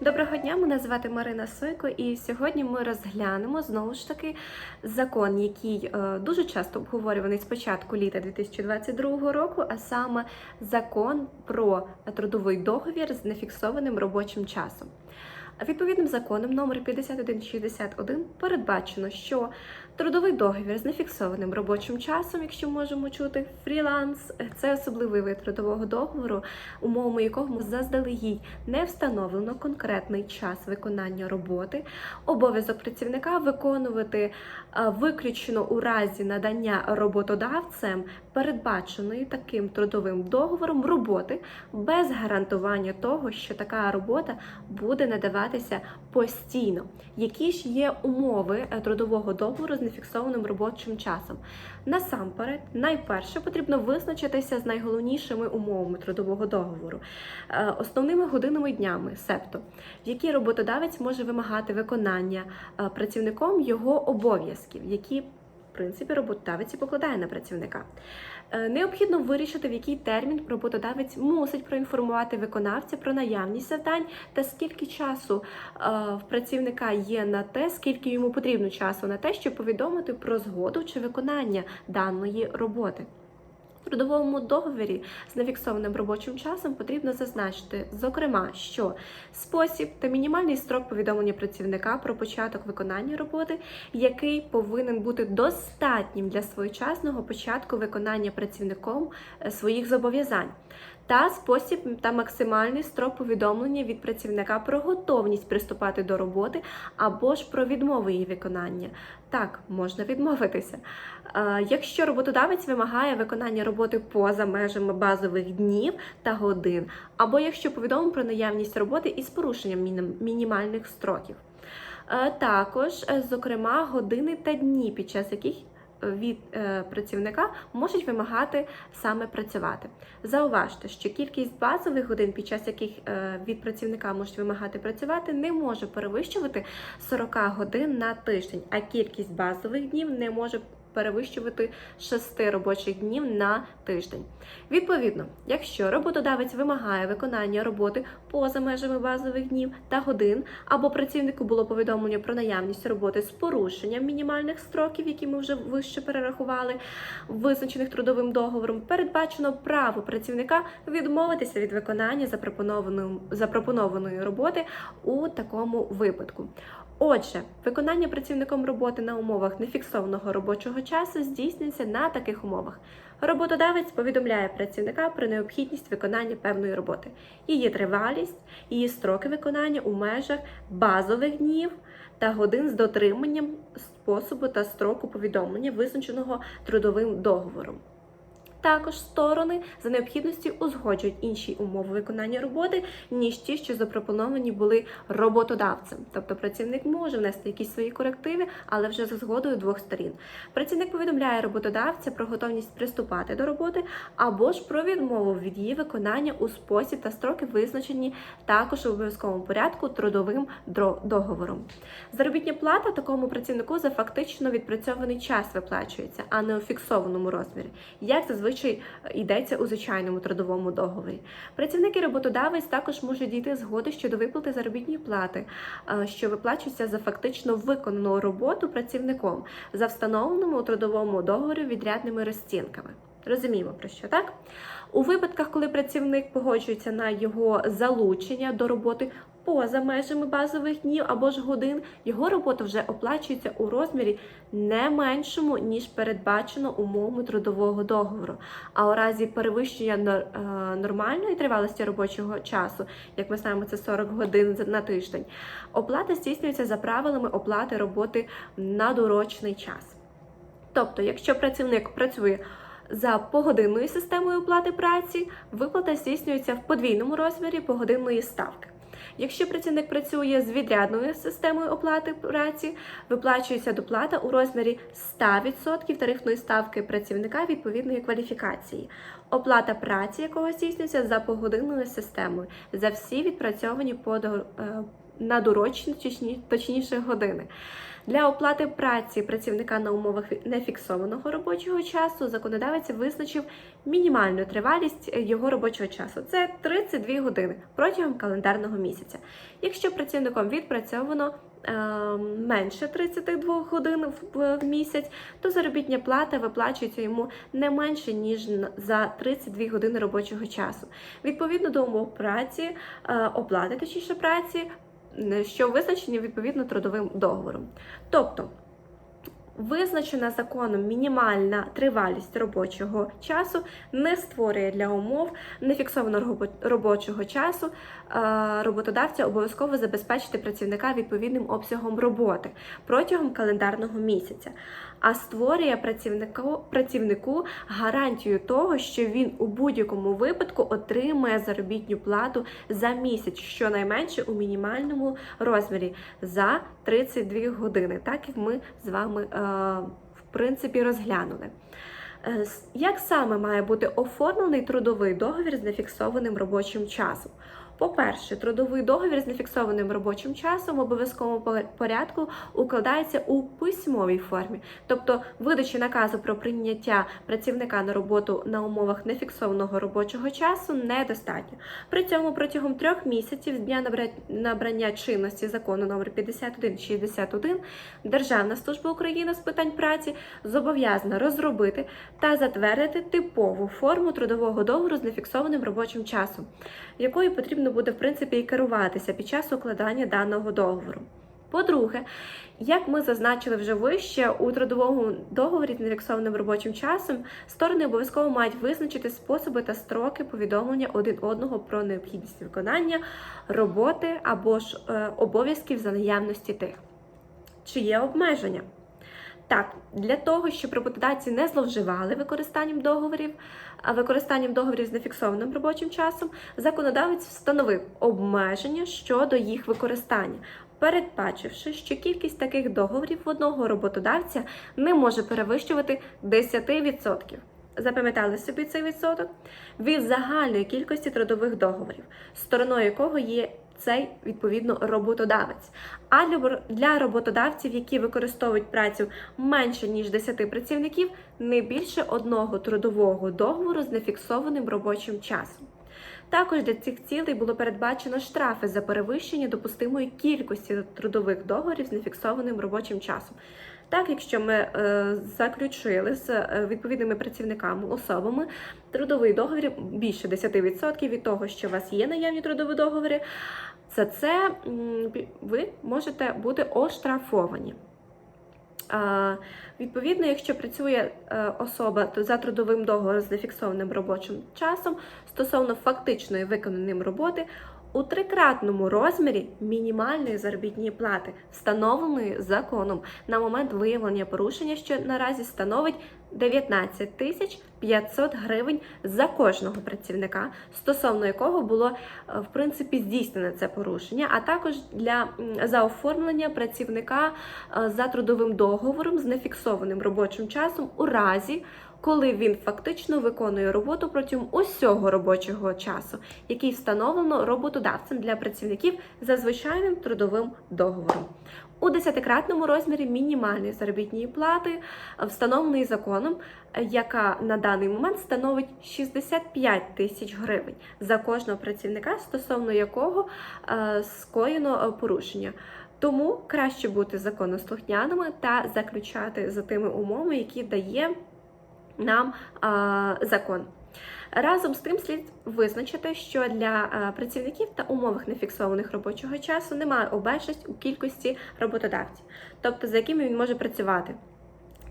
Доброго дня, мене звати Марина Сойко, і сьогодні ми розглянемо знову ж таки закон, який е, дуже часто обговорюваний з початку літа 2022 року, а саме закон про трудовий договір з нефіксованим робочим часом. Відповідним законом номер 5161 передбачено, що трудовий договір з нефіксованим робочим часом, якщо можемо чути, фріланс це особливий вид трудового договору, умовами якого заздалегідь не встановлено конкретний час виконання роботи, обов'язок працівника виконувати виключно у разі надання роботодавцем передбаченої таким трудовим договором роботи без гарантування того, що така робота буде надаватися постійно. Які ж є умови е, трудового договору з нефіксованим робочим часом? Насамперед, найперше потрібно визначитися з найголовнішими умовами трудового договору, е, основними годинами днями, себто в які роботодавець може вимагати виконання е, працівником його обов'язків, які принципі роботодавець і покладає на працівника. Е, Необхідно вирішити, в який термін роботодавець мусить проінформувати виконавця про наявність завдань та скільки часу е, в працівника є на те, скільки йому потрібно часу на те, щоб повідомити про згоду чи виконання даної роботи. Трудовому договорі з нефіксованим робочим часом потрібно зазначити, зокрема, що спосіб та мінімальний строк повідомлення працівника про початок виконання роботи, який повинен бути достатнім для своєчасного початку виконання працівником е, своїх зобов'язань. Та спосіб та максимальний строк повідомлення від працівника про готовність приступати до роботи або ж про відмову її виконання. Так, можна відмовитися. Е, Якщо роботодавець вимагає виконання роботи поза межами базових днів та годин, або якщо повідомив про наявність роботи із порушенням мінімальних строків. Е, Також, е, зокрема, години та дні, під час яких від е, працівника можуть вимагати саме працювати. Зауважте, що кількість базових годин, під час яких е, від працівника можуть вимагати працювати, не може перевищувати 40 годин на тиждень, а кількість базових днів не може перевищувати 6 робочих днів на тиждень. Відповідно, якщо роботодавець вимагає виконання роботи поза межами базових днів та годин, або працівнику було повідомлення про наявність роботи з порушенням мінімальних строків, які ми вже вище перерахували, визначених трудовим договором, передбачено право працівника відмовитися від виконання запропонованої, запропонованої роботи у такому випадку. Отже, виконання працівником роботи на умовах нефіксованого робочого часу здійснюється на таких умовах. Роботодавець повідомляє працівника про необхідність виконання певної роботи, її тривалість, її строки виконання у межах базових днів та годин з дотриманням способу та строку повідомлення, визначеного трудовим договором. Також сторони за необхідності узгоджують інші умови виконання роботи, ніж ті, що запропоновані були роботодавцем. Тобто працівник може внести якісь свої корективи, але вже за згодою двох сторін. Працівник повідомляє роботодавця про готовність приступати до роботи або ж про відмову від її виконання у спосіб та строки, визначені також у обов'язковому порядку трудовим договором. Заробітня плата такому працівнику за фактично відпрацьований час виплачується, а не у фіксованому розмірі, як зазвичай йдеться у звичайному трудовому договорі. Працівники роботодавець також можуть дійти згоди щодо виплати заробітної плати, е, що виплачується за фактично виконану роботу працівником за встановленому у трудовому договорі відрядними розцінками. Розуміємо про що так? У випадках, коли працівник погоджується на його залучення до роботи поза межами базових днів або ж годин, його робота вже оплачується у розмірі не меншому, ніж передбачено умовами трудового договору. А у разі перевищення е, нормальної тривалості робочого часу, як ми знаємо, це 40 годин на тиждень, оплата здійснюється за правилами оплати роботи на дорочний час. Тобто, якщо працівник працює за погодинною системою оплати праці, виплата здійснюється в подвійному розмірі погодинної ставки. Якщо працівник працює з відрядною системою оплати праці, виплачується доплата у розмірі 100% тарифної ставки працівника відповідної кваліфікації. Оплата праці, якого здійснюється за погодинною системою, за всі відпрацьовані по, до- на дорочні, точніше години. Для оплати праці працівника на умовах нефіксованого робочого часу законодавець визначив мінімальну тривалість його робочого часу. Це 32 години протягом календарного місяця. Якщо працівником відпрацьовано е, менше 32 годин в, в місяць, то заробітня плата виплачується йому не менше ніж за 32 години робочого часу. Відповідно до умов праці, е, оплати точніше праці, що визначені відповідно трудовим договором. Тобто визначена законом мінімальна тривалість робочого часу не створює для умов нефіксованого робочого часу е, роботодавця обов'язково забезпечити працівника відповідним обсягом роботи протягом календарного місяця, а створює працівнику, працівнику гарантію того, що він у будь-якому випадку отримає заробітну плату за місяць, щонайменше у мінімальному розмірі за 32 години, так як ми з вами е, в принципі розглянули. Е, Як саме має бути оформлений трудовий договір з нефіксованим робочим часом? По-перше, трудовий договір з нефіксованим робочим часом в обов'язковому порядку укладається у письмовій формі, тобто видачі наказу про прийняття працівника на роботу на умовах нефіксованого робочого часу недостатньо. При цьому протягом трьох місяців з дня набрання чинності закону номер 5161 Державна служба України з питань праці зобов'язана розробити та затвердити типову форму трудового договору з нефіксованим робочим часом, якою потрібно буде в принципі і керуватися під час укладання даного договору. По-друге, як ми зазначили вже вище, у трудовому договорі з нефіксованим робочим часом сторони обов'язково мають визначити способи та строки повідомлення один одного про необхідність виконання роботи або ж е, обов'язків за наявності тих. Чи є обмеження? Так, для того, щоб роботодавці не зловживали використанням договорів, а використанням договорів з нефіксованим робочим часом, законодавець встановив обмеження щодо їх використання, передбачивши, що кількість таких договорів в одного роботодавця не може перевищувати 10%. Запам'ятали собі цей відсоток від загальної кількості трудових договорів, стороною якого є цей відповідно роботодавець. А для роботодавців, які використовують працю менше ніж 10 працівників, не більше одного трудового договору з нефіксованим робочим часом. Також для цих цілей було передбачено штрафи за перевищення допустимої кількості трудових договорів з нефіксованим робочим часом. Так, якщо ми е, заключили з е, відповідними працівниками, особами трудовий договір більше 10% від того, що у вас є наявні трудові договори, за це ви можете бути оштрафовані. Відповідно, якщо працює е, особа то за трудовим договором з нефіксованим робочим часом стосовно фактичної виконаної роботи у трикратному розмірі мінімальної заробітної плати, встановленої законом на момент виявлення порушення, що наразі становить 19 тисяч 500 гривень за кожного працівника, стосовно якого було е, в принципі здійснене це порушення, а також для за оформлення працівника е, за трудовим договором з нефіксованим робочим часом у разі, коли він фактично виконує роботу протягом усього робочого часу, який встановлено роботодавцем для працівників за звичайним трудовим договором. У десятикратному розмірі мінімальної заробітної плати, встановленої законом, яка на даний момент становить 65 тисяч гривень за кожного працівника, стосовно якого е, скоєно е, порушення. Тому краще бути законослухняними та заключати за тими умовами, які дає нам закон. Разом з тим слід визначити, що для працівників та умовах нефіксованих робочого часу немає обмежень у кількості роботодавців, тобто за якими він може працювати.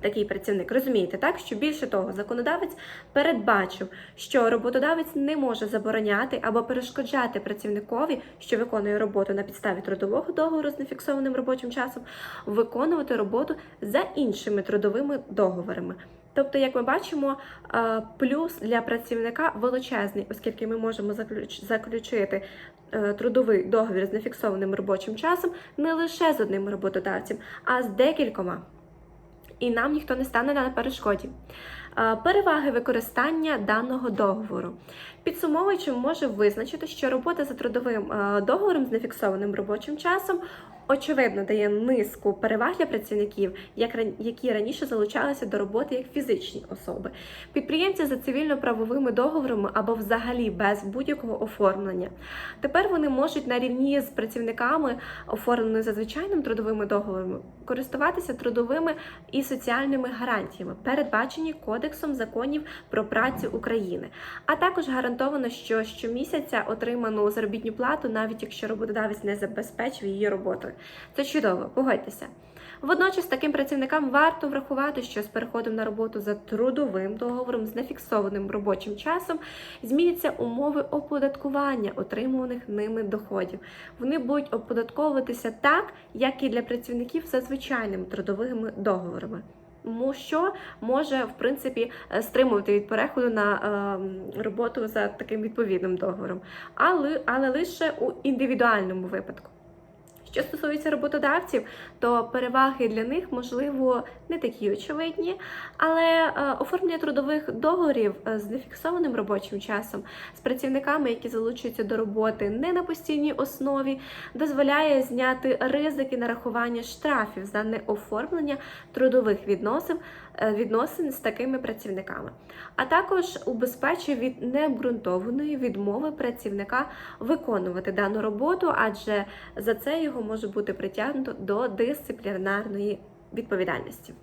Такий працівник, розумієте, так що більше того, законодавець передбачив, що роботодавець не може забороняти або перешкоджати працівникові, що виконує роботу на підставі трудового договору з нефіксованим робочим часом, виконувати роботу за іншими трудовими договорами. Тобто, як ми бачимо, е, плюс для працівника величезний, оскільки ми можемо заключити е, трудовий договір з нефіксованим робочим часом не лише з одним роботодавцем, а з декількома. І нам ніхто не стане на перешкоді. Е, Переваги використання даного договору. Підсумовуючи, може визначити, що робота за трудовим договором з нефіксованим робочим часом очевидно дає низку переваг для працівників, які раніше залучалися до роботи як фізичні особи. Підприємці за цивільно-правовими договорами або взагалі без будь-якого оформлення. Тепер вони можуть на рівні з працівниками, оформленими за звичайним трудовими договорами, користуватися трудовими і соціальними гарантіями, передбачені Кодексом законів про працю України. А також гарантовано, що щомісяця отриману заробітну плату, навіть якщо роботодавець не забезпечив її роботою. Це чудово, погодьтеся. Водночас таким працівникам варто врахувати, що з переходом на роботу за трудовим договором з нефіксованим робочим часом зміняться умови оподаткування отримуваних ними доходів. Вони будуть оподатковуватися так, як і для працівників за звичайними трудовими договорами. Тому що може в принципі е, стримувати від переходу на е, роботу за таким відповідним договором, але, але лише у індивідуальному випадку. Що стосується роботодавців, то переваги для них можливо не такі очевидні, але е, оформлення трудових договорів е, з нефіксованим робочим часом з працівниками, які залучуються до роботи не на постійній основі, дозволяє зняти ризики нарахування штрафів за неоформлення трудових відносин, відносин з такими працівниками, а також убезпечує від необґрунтованої відмови працівника виконувати дану роботу, адже за це його може бути притягнуто до дисциплінарної відповідальності.